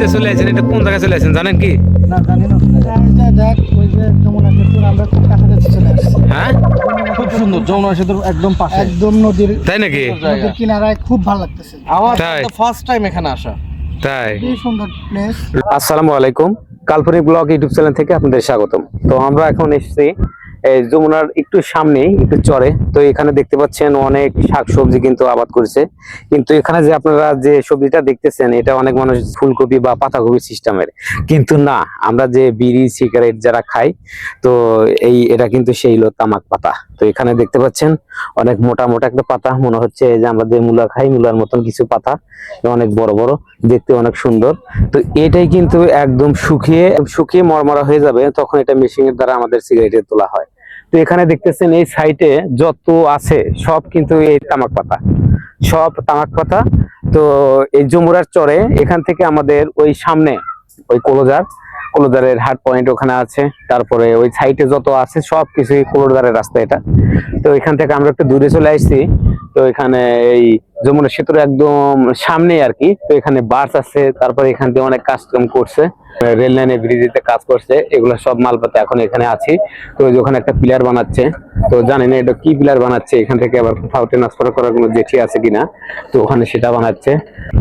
যে চলে আসেন এটা কোন জায়গায় চলে আসেন জানেন কি? হ্যাঁ? খুব সুন্দর যমুনা সেতুর একদম পাশে। একদম নদীর তাই নাকি? নদীর কিনারায় খুব ভালো লাগতেছে। আমার ফার্স্ট টাইম এখানে আসা। তাই। সুন্দর প্লেস আসসালামু আলাইকুম। কাল্পনিক ব্লগ ইউটিউব চ্যানেল থেকে আপনাদের স্বাগতম। তো আমরা এখন এসেছি যমুনার একটু সামনেই, একটু চরে। তো এখানে দেখতে পাচ্ছেন অনেক শাকসবজি কিন্তু আবাদ করেছে। কিন্তু এখানে যে আপনারা যে সবজিটা দেখতেছেন, এটা অনেক মানুষ ফুলকপি বা পাতাকপি সিস্টেমের। কিন্তু না, আমরা যে বিড়ি, সিগারেট যারা খাই, তো এই, এটা কিন্তু সেই হলো তামাক পাতা। তো এখানে দেখতে পাচ্ছেন অনেক মোটা মোটা একটা পাতা। মনে হচ্ছে যে আমরা যে মূলা খাই, মূলার মতন কিছু পাতা। অনেক বড় বড়, দেখতে অনেক সুন্দর। তো এটাই কিন্তু একদম শুকিয়ে শুকিয়ে মরমরা হয়ে যাবে, তখন এটা মেশিনের দ্বারা আমাদের সিগারেটে তোলা হয়। তো এখানে দেখতেছেন এই সাইটে যত আছে, সব কিন্তু এই তামাক পাতা। সব তামাক পাতা। তো এই যমুরার চরে এখান থেকে আমাদের ওই সামনে, ওই কলোজার কলোদারের হাট পয়েন্ট ওখানে আছে। তারপরে ওই সাইটে যত আছে সব কিছুই কলোদারের রাস্তা এটা। তো এখান থেকে আমরা একটু দূরে চলে আসছি। তো এখানে এই যমুনা সেতুর একদম সামনে আর কি। তো এখানে বাস আছে, তারপরে এখান দিয়ে অনেক কাজকাম করছে। রেল লাইনে ব্রিজেতে কাজ করছে, এগুলো সব মালপাতা এখন এখানে আছি। তো ওখানে একটা পিলার বানাচ্ছে, তো জানি না এটা কি পিলার বানাচ্ছে, এখান থেকে আবার কোথাও ট্রান্সফার করার কোনো জেঠি আছে কিনা। তো ওখানে সেটা বানাচ্ছে।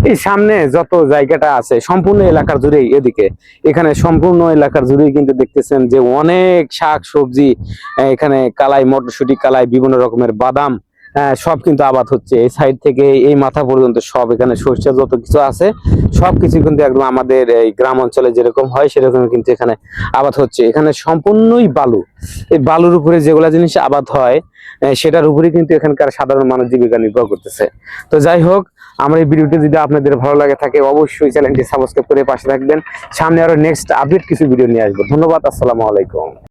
এই সামনে যত জায়গাটা আছে, সম্পূর্ণ এলাকার জুড়েই এদিকে। এখানে সম্পূর্ণ এলাকার জুড়েই কিন্তু দেখতেছেন যে অনেক শাক সবজি, এখানে কালাই, মটরশুটি, কালাই, বিভিন্ন রকমের বাদাম সব কিন্তু আবাদ হচ্ছে। এই সাইড থেকে এই মাথা পর্যন্ত সব এখানে শস্য যত কিছু আছে, সব কিছু কিন্তু একদম আমাদের এই গ্রাম অঞ্চলে যেরকম হয় সেরকম কিন্তু এখানে আবাদ হচ্ছে। এখানে সম্পূর্ণই বালু। এই বালুর উপরে যেগুলা জিনিস আবাদ হয় সেটার উপরে কিন্তু এখানকার সাধারণ মানুষ জীবিকা নির্ভর করতেছে। তো যাই হোক, আমার এই ভিডিওটি যদি আপনাদের ভালো লাগে থাকে, অবশ্যই চ্যানেলটি সাবস্ক্রাইব করে পাশে থাকবেন। সামনে আরও নেক্সট আপডেট কিছু ভিডিও নিয়ে আসব। ধন্যবাদ, আসসালামু আলাইকুম।